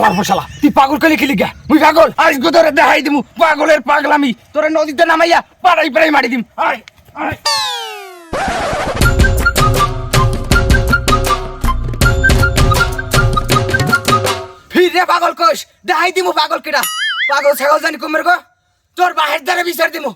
শালার ফসালা তুই পাগল কলি খেলি গা? মুই পাগল। আজ গো তোরে দেখাই দিমু, পাগলের পাগলামি। তোরে নদীতে নামাইয়া পাড়াই পাড়াই মারি দিম। আয় ফিরে পাগল কোষ দেখাই দিমু পাগল কিরা পাগল ছাগল জানি কুমের গো? তোর বাহের দ্বারা বিচার দিমু।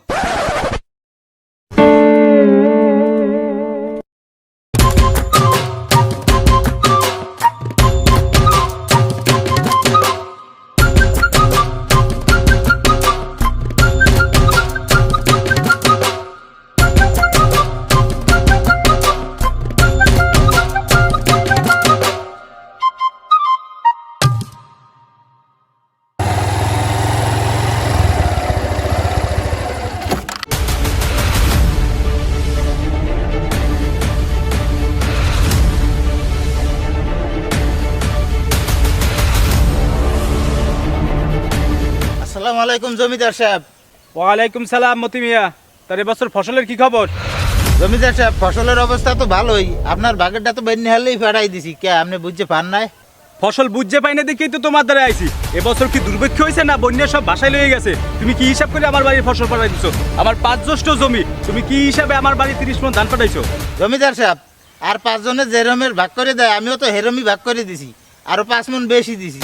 আলাইকুম জমিদার সাহেব। ওয়ালাইকুম সালাম মতি মিয়া। তার এবছর ফসলের কি খবর? জমিদার সাহেব ফসলের অবস্থা তো ভালোই। আপনার বাগেরটা তো বেন্নি হালেই ফাটাই দিছি। কে আপনি বুঝতে পান নাই? ফসল বুঝতে পাই না দেখেই তো তোমার দ্বারা আইছি। এবছর কি দুর্ভিক্ষ হয়েছে না বন্যা সব বাসায় লয়ে গেছে? তুমি কি হিসাব করে আমার বাড়ির ফসল পাঠাই দিছো? আমার পাঁচ জ্যৈষ্ঠ জমি তুমি কি হিসাবে আমার বাড়ি তিরিশ মন ধান পাঠাইছো? জমিদার সাহেব আর পাঁচজনে যেরমের ভাগ করে দেয় আমিও তো হেরমই ভাগ করে দিছি। আরও পাঁচ মন বেশি দিছি।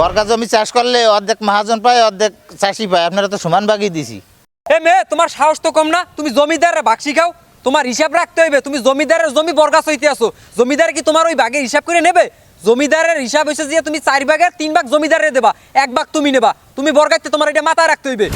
বর্গা জমি চাষ করলে অর্ধেক মহাজন পায় অর্ধেক চাষি পায়। আপনারা তো সমান ভাগই দিছি। এ মেয়ে তোমার সাহস তো কম না। তুমি জমিদারের বাক্সি খাও। তোমার হিসাব রাখতে হইবে। তুমি জমিদারের জমি বর্গা সইতে আসো জমিদার কি তোমার ওই ভাগের হিসাব করে নেবে? জমিদারের হিসাব হয়েছে যে তুমি চার ভাগের তিন ভাগ জমিদারে দেবা। এক ভাগ তুমি নেবা। তুমি বর্গাইতে তোমার এটা মাথায় রাখতে হইবে।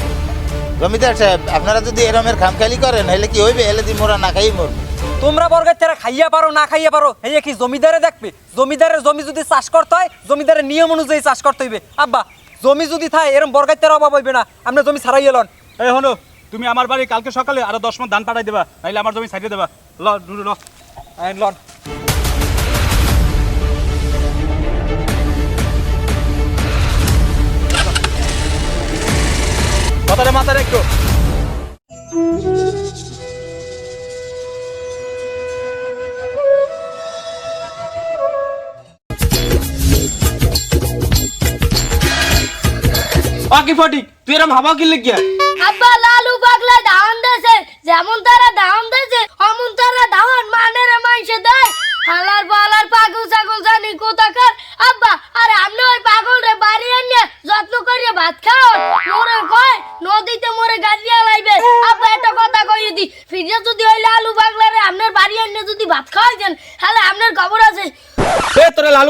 জমিদার সাহেব আপনারা যদি এরমের খামখালি করেন হলে কি হইবে? এলে দি মোরা না খাই মরবো তোমরা বর্গের তারা খাইয়া পারো না খাইয়া পারো এই কি জমিদারে দেখবে। জমিদারের জমি যদি চাষ করতে হয় জমিদারের নিয়ম অনুযায়ী চাষ করতে হইবে। আব্বা জমি যদি থাকে এরম বর্গার তার অভাব হইবে না। আমরা জমি ছাড়াই এলন। এই হলো তুমি আমার বাড়ি কালকে সকালে আরও দশ মন ধান পাঠাই দেবা নাইলে আমার জমি ছাড়িয়ে দেবা। ল নুরু ল। আইন লন। কথাটা মাথায় রাখো বাকি ফটিক তুই এরম হাবা কি লেগিয়া আব্বা লালু পাগলা ধান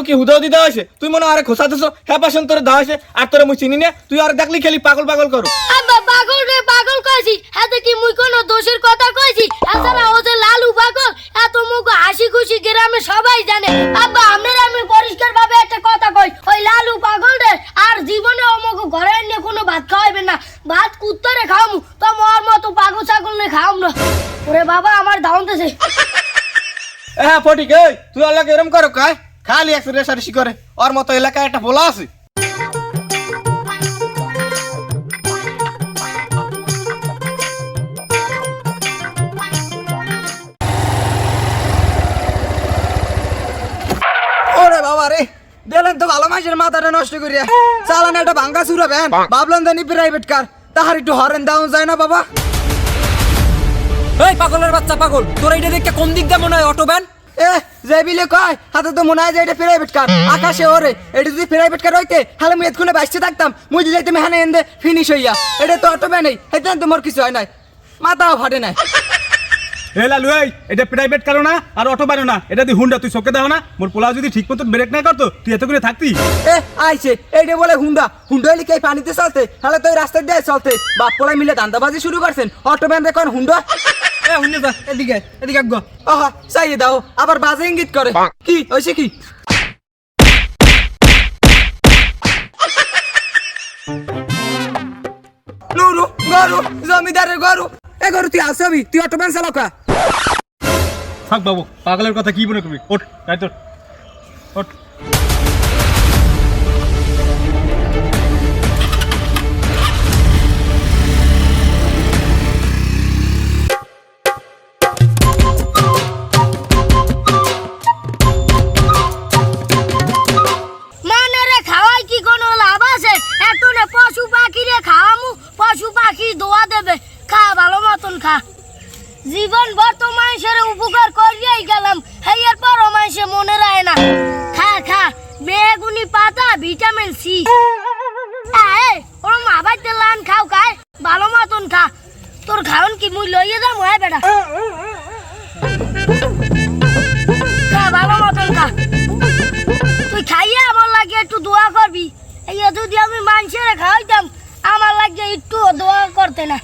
কি হুদাও দিতে হয়েছে? তুই মনে আরে খোসা দিছো হ্যাঁ পাশন তোরে দেওয়া হয়েছে আর তোরে মুই চিনি না তুই আর দেখলি খেলি পাগল পাগল করো। আব্বা পাগল রে পাগল কইছি এতে কি মুই কোনো দোষের কথা কইছি? এছাড়া ও যে লালু পাগল এত মুখ হাসি খুশি গ্রামে সবাই জানে। আব্বা আপনার আমি পরিষ্কার ভাবে একটা কথা কই ওই লালু পাগল রে আর জীবনে অমুক ঘরে এনে কোনো ভাত খাওয়াইবে না। ভাত কুত্তরে খাওয়ামু তো মোর মতো পাগল ছাগল নে খাওয়াম না। ওরে বাবা আমার দাউনতেছে হ্যাঁ ফটিক এই তুই আল্লাহ এরম করো কায়? খালি এক রেসারেসি করে। ওর মতো এলাকায় একটা বলা আছে। ওরে বাবা রে দিলেন তো ভালো মাসের মাথাটা নষ্ট করিয়া। চালান একটা ভাঙ্গা চুরা ভ্যান ভাবলাম জানি প্রাইভেট কার তাহার একটু হরেন দাউন যায় না বাবা। এই পাগলের বাচ্চা পাগল তোর এইটা দেখতে কোন দিক দিয়ে মনে হয় অটো ভ্যান? এ যে বিলে কয় হাতে তো মনে হয় যে এটা প্রাইভেট কার আকাশে ওরে এটা যদি প্রাইভেট কার হইতে তাহলে মুই এতক্ষণে বাইসে থাকতাম। মুই যদি যাইতে মেহানে এনদে ফিনিশ হইয়া। এটা তো অটো নেই এটা তো মোর কিছু হয় নাই। মাথাও ফাটে নাই। এ লালু এই এটা প্রাইভেট কারও না আর অটো বানো না। এটা দিয়ে হুন্ডা তুই চোখে দাও না। মোর পোলা যদি ঠিক মতো ব্রেক না করতো তুই এত করে থাকতি? এ আইছে এইটা বলে হুন্ডা হুন্ডা হইলে কে পানিতে চলতে? তাহলে তো এই রাস্তায় দিয়ে চলতে। বাপ পোলাই মিলে দান্দাবাজি শুরু করছেন। অটো ব্যান দেখুন হুন্ডা এ হুন্ডা যা এদিকে এদিকে গো। আহা চাইয়ে দাও আবার বাজে ইঙ্গিত করে। কি হইছে কি? নুরু গরু জমিদারের গরু এ গরু তুই আসবি তুই অটো ব্যান চালাও কা থাক বাবু পাগলের কথা কি মনে করবি? ওঠ তাই তোর। ওঠ। খা ভালো মতন খা। তুই খাইয়ে আমার লাগে একটু দোয়া করবি। এই যদি আমি মানুষের খাওয়াইতাম, আমার লাগে একটু দোয়া করতে না।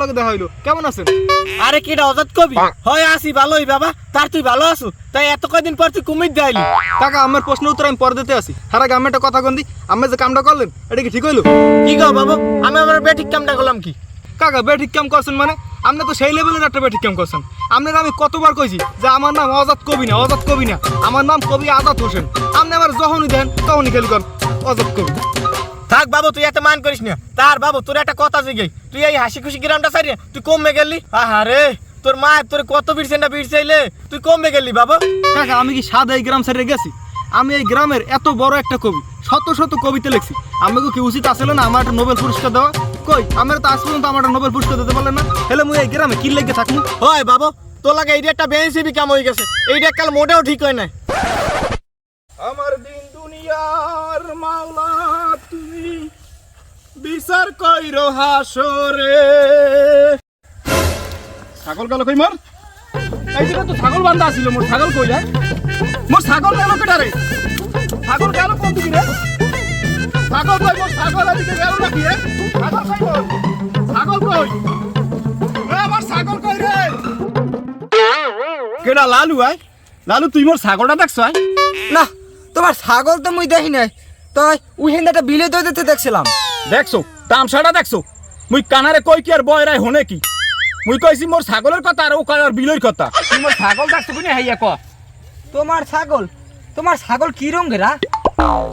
লগে দেখা হইল। কেমন আছেন? আরে কিটা অজাত কবি? হয় আসি ভালোই বাবা। তার তুই ভালো আছো? তাই এত কদিন পর তুই কুমির দেয়লি কাকা আমার প্রশ্ন উত্তর আমি পরে দিতে আসি। হারা গ্রামে একটা কথা কন্দি আমি যে কামটা করলেন এটা কি ঠিক হইল? কি গো বাবু আমি আমার বেঠিক কামটা করলাম কি? কাকা বেঠিক কাম করছেন মানে? আপনি তো সেই লেভেলের একটা বেঠিক কাম করছেন। আপনার আমি কতবার কইছি যে আমার নাম অজাত কবি না অজাত কবি না। আমার নাম কবি আজাদ হোসেন। আপনি আমার যখনই দেন তখনই খেলি কর অজাত কবি। থাক বাবু তুই এত মান করিস না। তার বাবু তোর একটা কথা জিগে তুই এই হাসি খুশি গ্রামটা সারিয়ে তুই কমবে গেলি? আহা রে তোর মা তোর কত বিরছে না বিরছাইলে তুই কমবে গেলি বাবা? কাকা আমি কি সাদা এই গ্রাম ছেড়ে গেছি? আমি এই গ্রামের এত বড় একটা কবি শত শত কবিতা লিখছি। আমাকে কি উচিত আসলে না আমার একটা নোবেল পুরস্কার দেওয়া? কই আমার তো আজ পর্যন্ত আমার একটা নোবেল পুরস্কার দিতে পারলেন না। হেলে মুই এই গ্রামে কি লেগে থাকব? হয় বাবু তোর লাগে এইটা একটা বেঞ্চিবি কাম হয়ে গেছে। এইটা কাল মোটেও ঠিক হয় না আমার দিন দুনিয়ার মাওলা বিচার ছাগল গেল কই মোর? তো ছাগল বান্ধা ছিল মোর ছাগল কই যায়? মোর ছাগল গেল ছাগল গেল কোন দিকে রে? ছাগল কই, মোর ছাগল গেল রে ছাগল কই মোর? ছাগল কই? কেডা লালু, আয়? লালু, তুই মোর ছাগলটা দেখছ, আয়? না, তোমার ছাগল তো মুই দেখি নাই। তাই উইহেন একটা বিলে দিতে দেখছিলাম। দেখছ? তামসাটা দেখছ? মুই কানারে কই কি আর বয়রাই হনে কি? মুই কইছি মোর ছাগলের কথা আর ও কয় আর বিলের কথা। মোর ছাগল দেখছ কোনি হাইয়া ক। তোমার ছাগল? তোমার ছাগল কি রঙেরা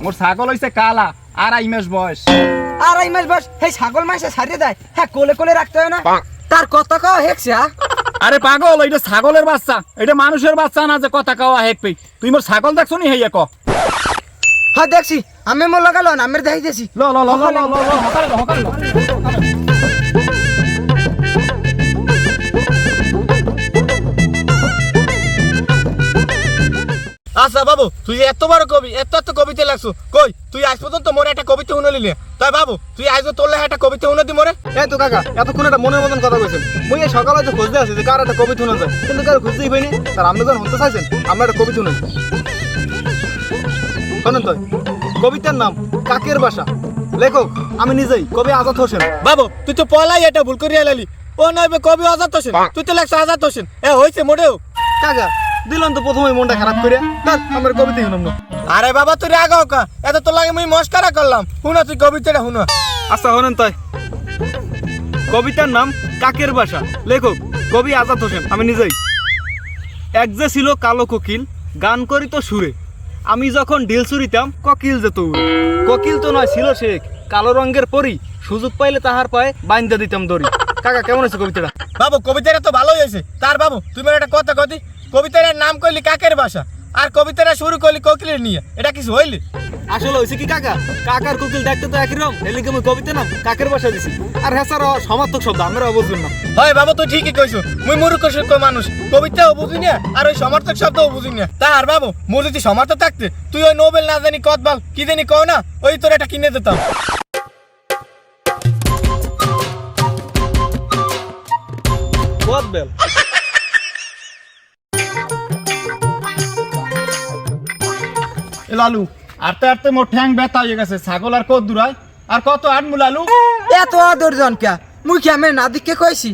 মোর ছাগল হইছে কালা আর আই মাস বয়স। আর এই মাস বাস সেই ছাগল মাসে সারিয়ে দেয়। হ্যাঁ কোলে কোলে রাখতে হয় না? তার কথা কাও হেকছে? আরে পাগল এটা ছাগলের বাচ্চা এটা মানুষের বাচ্চা না যে কথা কওয়া হেক পেই। তুই মোর ছাগল দেখছ নি? হাইয়া ক। হ্যাঁ দেখছি আমি মোর লাগালো না আমি দেখাইতেছি ল ল ল ল ল আচ্ছা বাবু তুই যে এত বড় কবি এত এত কবিতা লাগছো কই তুই আজ পর্যন্ত মোরে একটা কবিতা শুনলি না তাই বাবু তুই আজ তোর একটা কবিতা শুনে দি মোরে এই তো কাকা এতক্ষণ একটা মনের মতন কথা কইছেন মুই এই সকালে তো খুঁজতে আছি যে কার একটা কবিতা শোনা যায় কিন্তু কার খুঁজতেই পাইনি তার আপনি যখন শুনতে চাইছেন আমরা একটা কবিতা শুনেন শোনেন তো কবিতার নাম কাকের বাসা। লেখক আমি নিজেই কবি আজাদ হোসেন। বাবু তুই তো পলাই এটা ভুল করিয়া লালি। ও নয় কবি আজাদ হোসেন। তুই তো লেখছ আজাদ হোসেন। এ হইছে মোটেও। কাকা দিলাম তো প্রথমে মনটা খারাপ করে তার আমার কবিতা শুনাম না। আরে বাবা তুই রাগাও কা। এত তোর লাগে মুই মস্কারা করলাম। শুনো তুই কবিতাটা শুনো। আচ্ছা শোনেন তাই। কবিতার নাম কাকের বাসা। লেখক কবি আজাদ হোসেন আমি নিজেই। এক যে ছিল কালো কোকিল গান করি তো সুরে। আমি যখন ডিল চুরিতাম, ককিল যেত ককিল তো নয়, ছিল শেখ কালো রঙের পরি, সুযোগ পাইলে তাহার পায়ে বাইন্দা দিতাম দড়ি। কাকা, কেমন আছে কবিতাটা? বাবু, কবিতাটা তো ভালোই হয়েছে। তার বাবু, তুমি একটা কথা কথি কবিতার নাম কইলি কাকের বাসা? আর কবিতাটা শুরু করলি কোকিলের নিয়ে এটা কিছু হইলি? আসলে হয়েছে কি কাকা? কাকার কোকিল দেখতে তো একই রকম এলিকে আমি কবিতা নাম কাকের বাসা দিছি? আর হ্যাঁ স্যার সমার্থক শব্দ আমরা বুঝবেন না। হয় বাবু তুই ঠিকই কইছো মুই মূর্খ সূর্খ মানুষ কবিতাও বুঝি না আর ওই সমর্থক শব্দও বুঝি না। তা আর বাবু মোর যদি সমর্থক থাকতে তুই ওই নোবেল না জানি কত বল কি জানি কও না ওই তোর এটা কিনে দিতাম। বহুত বেল? এ লালু আরতে আরতে মোর ঠ্যাং ব্যথা হয়ে গেছে ছাগল আর কত দূরায় আর কত আটমু লালু? এত আদর জন কে? মুই কি আমি না দিকে কইছি?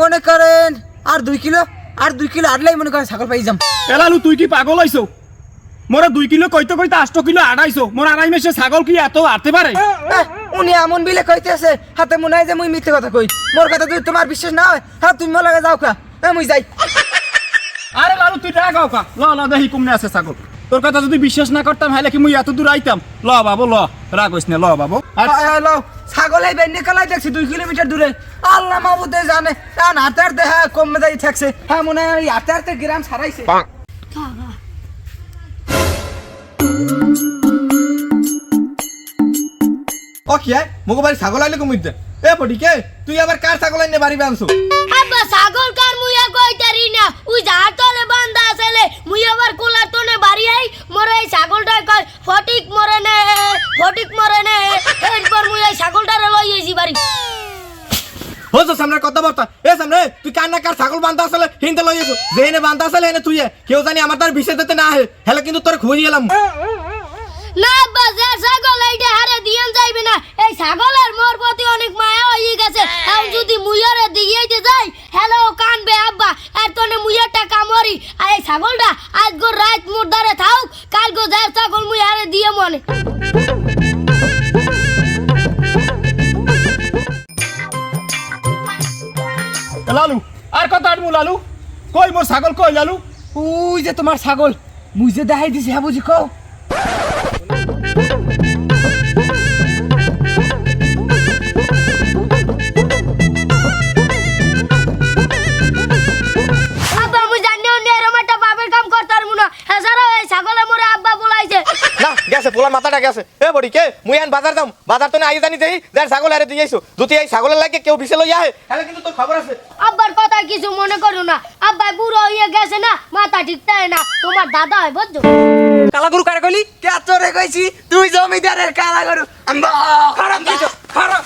মনে করেন আর দুই কিলো আর দুই কিলো আটলাই মনে করেন ছাগল পাই যাম। এ লালু তুই কি পাগল হইছো? মোরা দুই কিলো কইতে কইতে আষ্ট কিলো আড়াইছো মোর আড়াই মাসে ছাগল কি এত আটতে পারে? উনি এমন বিলে কইতেছে হাতে মনে হয় যে মুই মিথ্যে কথা কই। মোর কথা যদি তোমার বিশ্বাস না হয় হ্যাঁ তুমি লাগে যাও কা। মুই যাই। আরে লালু তুই রাগাও কা। ল ল দেখি কুমনে আছে ছাগল। তোর কথা যদি বিশ্বাস না করতাম হলে কি মুই এত দূর আইতাম। ল বাবু ল। রাগ হইস না ল বাবু। আর আয়, আয়, ছাগল এই বেন্নি কালাই দেখছি দুই কিলোমিটার দূরে। আল্লাহ মাহবুদে জানে কারণ হাতে হাতে হ্যাঁ কমে যাই থাকছে হ্যাঁ মনে হয় হাতে হাতে গ্রাম ছাড়াইছে। ও কি হয় মোকে বাড়ি ছাগল আইলে কমিতে এ পটিকে তুই আবার কার ছাগল আইনে বাড়ি আব্বা ছাগল কার কইতারি না উই যাহার তলে বান্ধা আসলে মুই আবার কুলার তনে বাড়ি আই, মোরে এই ছাগলটা কয়, ফটিক মরে নে, ফটিক মরে নে। এরপর মুই এই ছাগলটারে লই আইছি বাড়ি। হচ্ছে সামনে কথাবার্তা। এ সামনে, তুই কার না কার ছাগল বান্ধা আসলে হিন্দে লই এসো যেনে বান্ধা আসলে এনে তুই। কেউ জানি আমার তার বিষয় দিতে না হে হেলে কিন্তু তোর খুঁজে গেলাম না আব্বা যে ছাগল এইটা হারে দিয়ান যাইবে না। এই ছাগলের মোর প্রতি অনেক মায়া হয়ে গেছে। এখন যদি মুইয়ারে দিয়েইতে যাই হ্যালো কানবে আব্বা এর তনে মুইয়ারটা কামড়ি। আর এই ছাগলটা আজ গো রাত মোর দ্বারে থাক কাল গো যায় ছাগল মুই হারে দিয়ে মনে। লালু আর কত আটমু লালু? কই মোর ছাগল কই লালু? ওই যে তোমার ছাগল মুই যে দেখাই দিছি হ্যাঁ বুঝি কও? গেছে পোলা মাথাটা গেছে। এ বড়ি কে? মুই আন বাজার দাম বাজার তো না আই জানি দেই যার ছাগল আরে দিয়ে আইছো। যদি এই ছাগলের লাগে কেউ বিছে লই আহে হেলে কিন্তু তোর খবর আছে। আব্বার কথা কিছু মনে করো না। আব্বা বুড়ো হয়ে গেছে না, মাথা ঠিক থাকে না। তোমার দাদা হয়, বুঝছ? কালা গরু কারে কইলি? কে তোরে কইছি? তুই জমিদারের কালা গরু। আম্বা খারাপ দিছো খারাপ